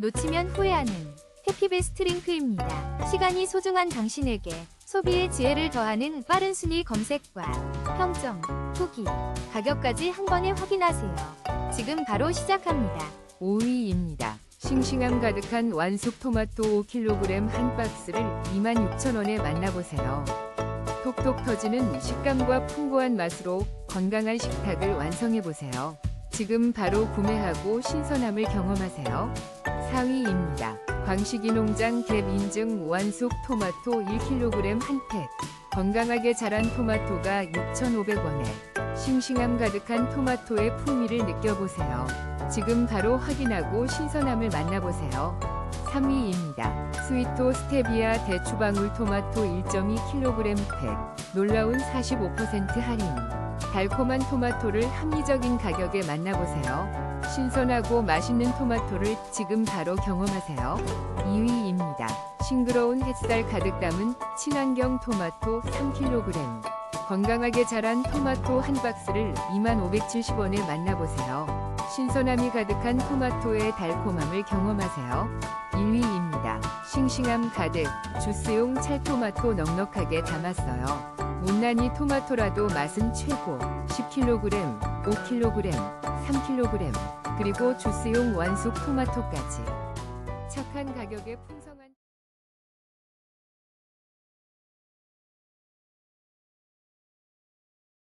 놓치면 후회하는 해피베스트 링크입니다. 시간이 소중한 당신에게 소비의 지혜를 더하는 빠른 순위 검색과 평점, 후기, 가격까지 한 번에 확인하세요. 지금 바로 시작합니다. 5위입니다. 싱싱함 가득한 완숙 토마토 5kg 한 박스를 26,000원에 만나보세요. 톡톡 터지는 식감과 풍부한 맛으로 건강한 식탁을 완성해보세요. 지금 바로 구매하고 신선함을 경험하세요. 4위입니다. 광식이 농장 갭 인증 완숙 토마토 1kg 한 팩. 건강하게 자란 토마토가 6,500원에 싱싱함 가득한 토마토의 풍미를 느껴보세요. 지금 바로 확인하고 신선함을 만나보세요. 3위입니다. 스위토 스테비아 대추방울 토마토 1.2kg 팩. 놀라운 45% 할인. 달콤한 토마토를 합리적인 가격에 만나보세요. 신선하고 맛있는 토마토를 지금 바로 경험하세요. 2위입니다. 싱그러운 햇살 가득 담은 친환경 토마토 3kg. 건강하게 자란 토마토 한 박스를 2570원에 만나보세요. 신선함이 가득한 토마토의 달콤함을 경험하세요. 1위입니다. 싱싱함 가득 주스용 찰토마토 넉넉하게 담았어요. 못난이 토마토라도 맛은 최고. 10kg, 5kg, 3kg, 그리고 주스용 완숙 토마토까지. 착한 가격에 풍성한